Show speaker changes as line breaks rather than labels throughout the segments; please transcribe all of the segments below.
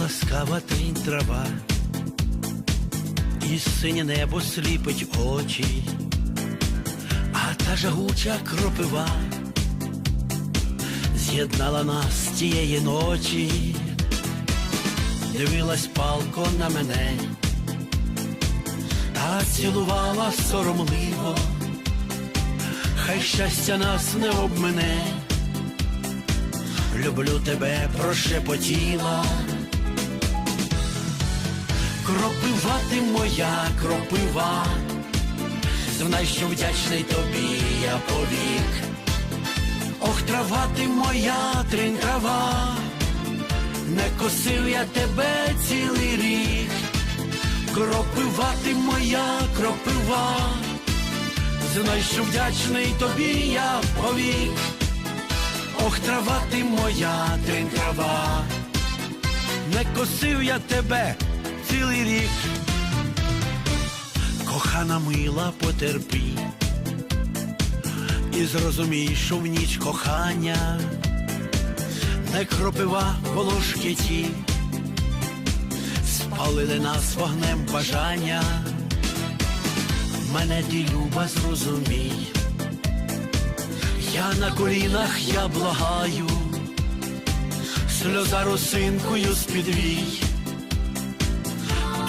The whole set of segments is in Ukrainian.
ласкава трінь трава, і синє небо сліпить очі, а та жагуча кропива з'єднала нас тієї ночі, дивилась палко на мене, та цілувала соромливо, хай щастя нас не обмене. Люблю тебе, прошепотіла. Кропива ти моя кропива, знай, що вдячний тобі я повік. Ох, трава ти моя трин трава, не косив я тебе цілий рік. Кропива ти моя кропива, знай, що вдячний тобі я повік. Ох, трава ти моя трин трава, не косив я тебе цілий рік. Кохана мила потерпі, і зрозумій, що в ніч кохання не кропива волошки ті, спалили нас вогнем бажання, мене ти люба зрозумій. Я на колінах я благаю, сльоза росинкою спідвій.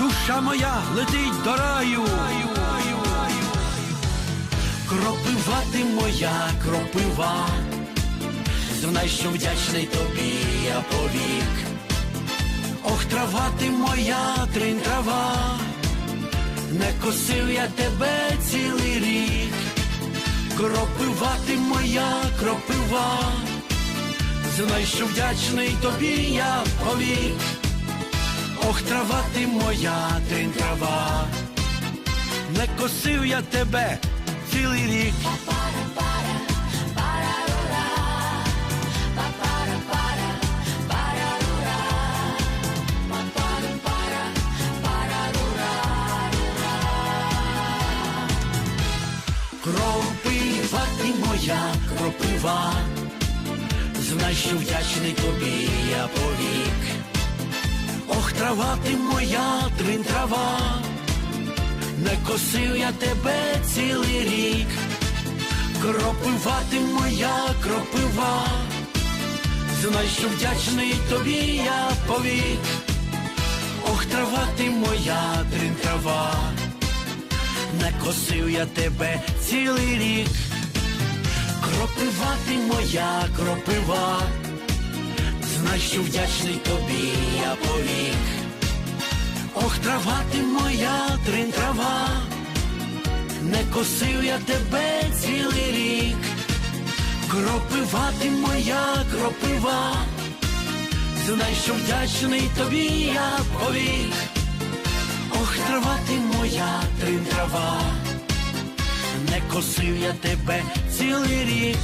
Душа моя летить до раю. Кропива ти моя кропива, знай, що вдячний тобі я повік. Ох, трава ти моя трин трава, не косив я тебе цілий рік. Кропива ти моя кропива, знай, що вдячний тобі я повік. Ох, трава ти моя трин трава, не косив я тебе цілий рік. Кропива ти моя кропива, знай, що вдячний тобі я повік. Трава ти моя трин трава, не косив я тебе цілий рік. Кропива ти моя кропива, знай, що вдячний тобі я повік. Ох, трава ти моя трин трава, не косив я тебе цілий рік. Кропива ти моя кропива, знай, що вдячний тобі я повік. Трава ти моя трин трава, не косив я тебе цілий рік. Кропива ти моя кропива, знай, що вдячний тобі я повік. Ох, трава ти моя трин трава, не косив я тебе цілий рік.